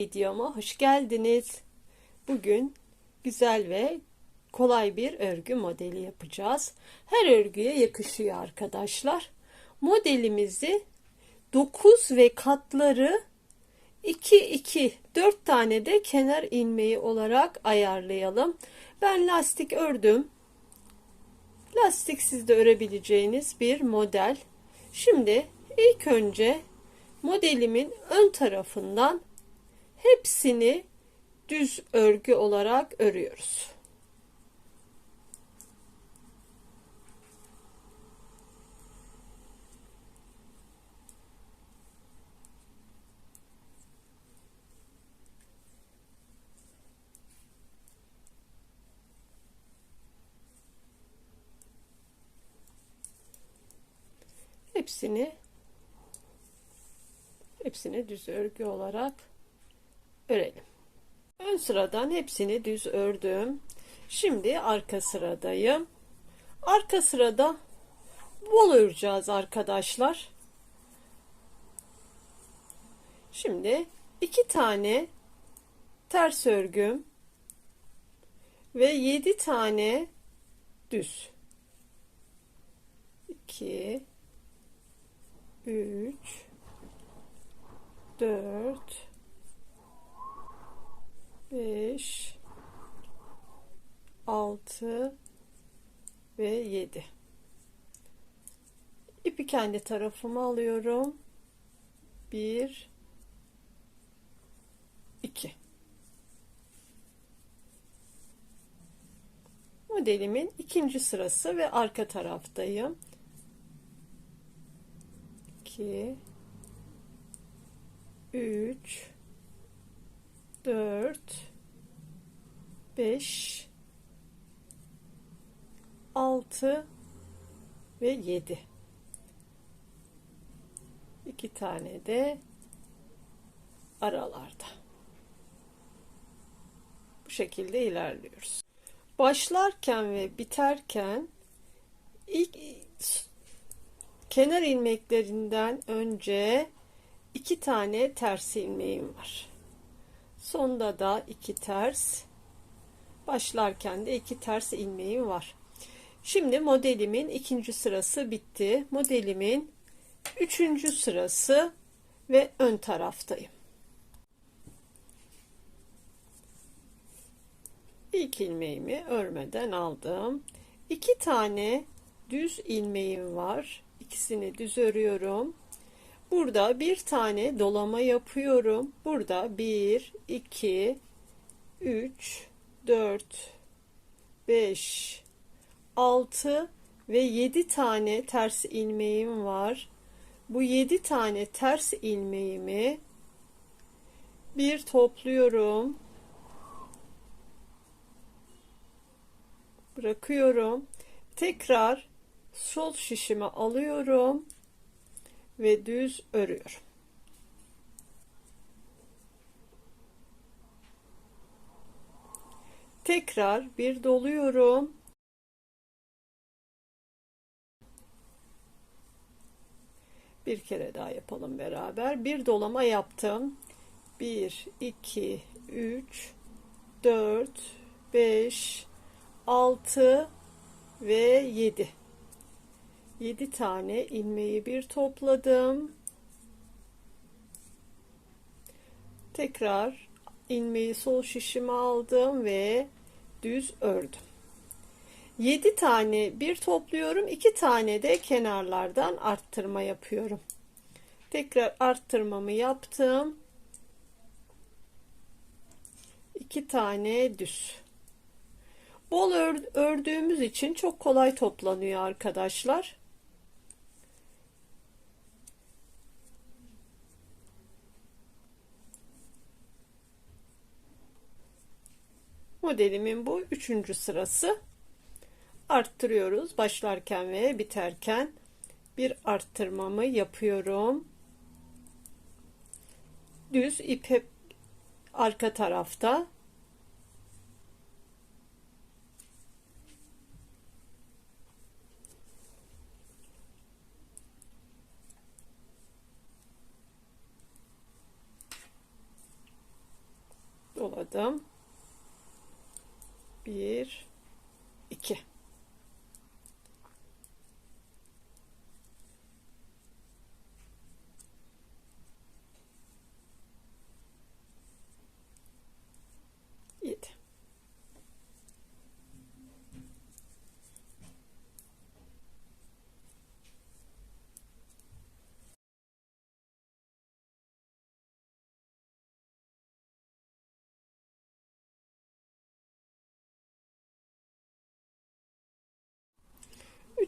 Videoma hoş geldiniz. Bugün güzel ve kolay bir örgü modeli yapacağız. Her örgüye yakışıyor arkadaşlar. Modelimizi 9 ve katları 2 2 4 tane de kenar ilmeği olarak ayarlayalım. Ben lastik ördüm. Lastik sizde örebileceğiniz bir model. Şimdi ilk önce modelimin ön tarafından hepsini düz örgü olarak örüyoruz. Hepsini hepsini düz örgü olarak örelim. Ön sıradan hepsini düz ördüm. Şimdi arka sıradayım. Arka sırada bol öreceğiz arkadaşlar. Şimdi iki tane ters örgüm ve yedi tane düz. 2 3 4 5 6 ve 7 ipi kendi tarafıma alıyorum. 1 2 modelimin ikinci sırası ve arka taraftayım. 2 3 4 5 6 ve 7 iki tane de aralarda. Bu şekilde ilerliyoruz. Başlarken ve biterken ilk kenar ilmeklerinden önce iki tane ters ilmeğim var. Sonda da iki ters başlarken de iki ters ilmeğim var. Şimdi modelimin ikinci sırası bitti. Modelimin üçüncü sırası ve ön taraftayım. İlk ilmeğimi örmeden aldım. İki tane düz ilmeğim var. İkisini düz örüyorum. Burada bir tane dolama yapıyorum. Burada 1, 2, 3, 4, 5, 6 ve 7 tane ters ilmeğim var. Bu 7 tane ters ilmeğimi bir topluyorum. Bırakıyorum. Tekrar sol şişime alıyorum ve düz örüyorum. Tekrar bir doluyorum. Bir kere daha yapalım beraber. Bir dolama yaptım. 1 2 3 4 5 6 ve 7 7 tane ilmeği bir topladım. Tekrar ilmeği sol şişime aldım ve düz ördüm. 7 tane bir topluyorum. 2 tane de kenarlardan arttırma yapıyorum. Tekrar arttırmamı yaptım. 2 tane düz. Bol ördüğümüz için çok kolay toplanıyor arkadaşlar. Modelimin bu üçüncü sırası. Arttırıyoruz. Başlarken ve biterken bir arttırmamı yapıyorum. Düz ip hep arka tarafta. doladım. Bir, iki. Yedi.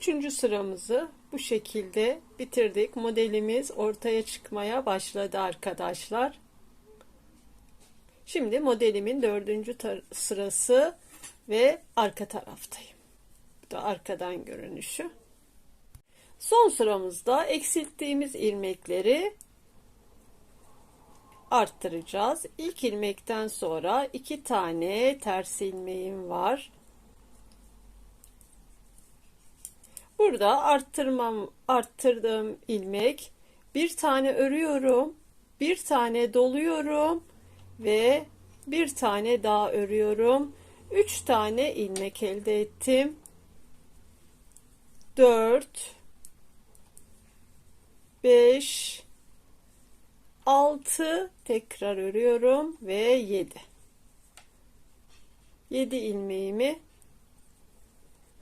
Üçüncü sıramızı bu şekilde bitirdik. Modelimiz ortaya çıkmaya başladı arkadaşlar. Şimdi modelimin dördüncü sırası ve arka taraftayım. Bu da arkadan görünüşü. Son sıramızda eksilttiğimiz ilmekleri arttıracağız. İlk ilmekten sonra iki tane ters ilmeğim var. Burada arttırmam, arttırdığım ilmek bir tane örüyorum, bir tane doluyorum ve bir tane daha örüyorum. Üç tane ilmek elde ettim. Dört, beş, altı tekrar örüyorum ve yedi. Yedi ilmeğimi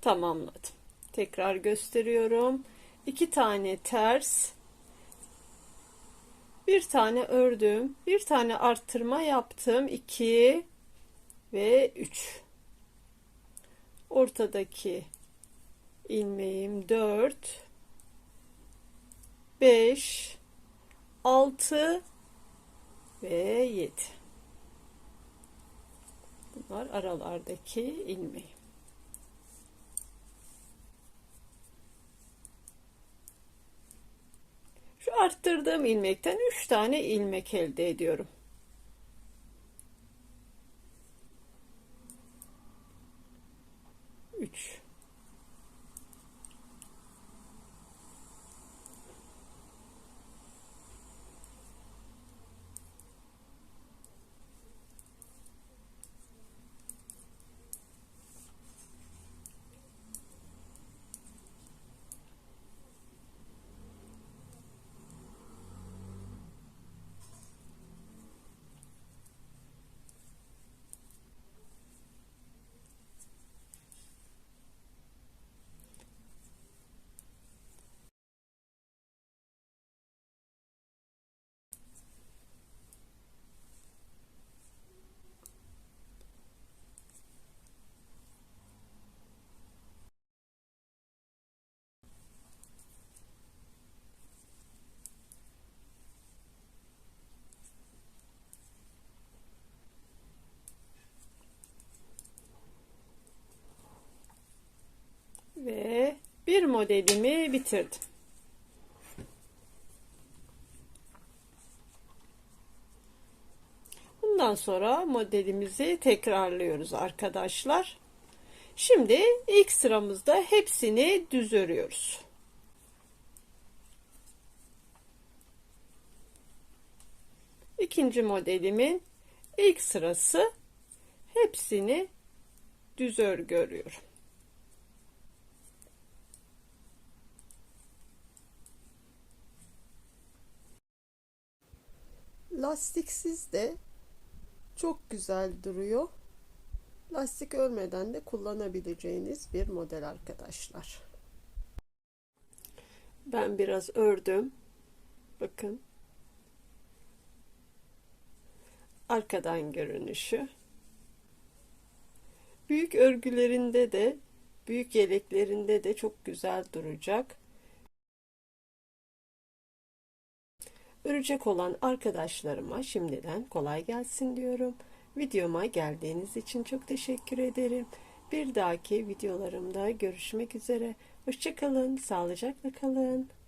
tamamladım. Tekrar gösteriyorum. İki tane ters. Bir tane ördüm. Bir tane arttırma yaptım. 2 ve 3. Ortadaki ilmeğim 4 5 6 ve 7. Bunlar aralardaki ilmeğim. Arttırdığım ilmekten 3 tane ilmek elde ediyorum. Üç. ve bir modelimi bitirdim. Bundan sonra modelimizi tekrarlıyoruz arkadaşlar. Şimdi ilk sıramızda hepsini düz örüyoruz. İkinci modelimin ilk sırası hepsini düz örgü örüyorum. Lastiksiz de çok güzel duruyor. Lastik ölmeden de kullanabileceğiniz bir model arkadaşlar. Ben biraz ördüm. Bakın. Arkadan görünüşü. Büyük örgülerinde de, büyük yeleklerinde de çok güzel duracak. Örecek olan arkadaşlarıma şimdiden kolay gelsin diyorum. Videoma geldiğiniz için çok teşekkür ederim. Bir dahaki videolarımda görüşmek üzere. Hoşçakalın, sağlıcakla kalın.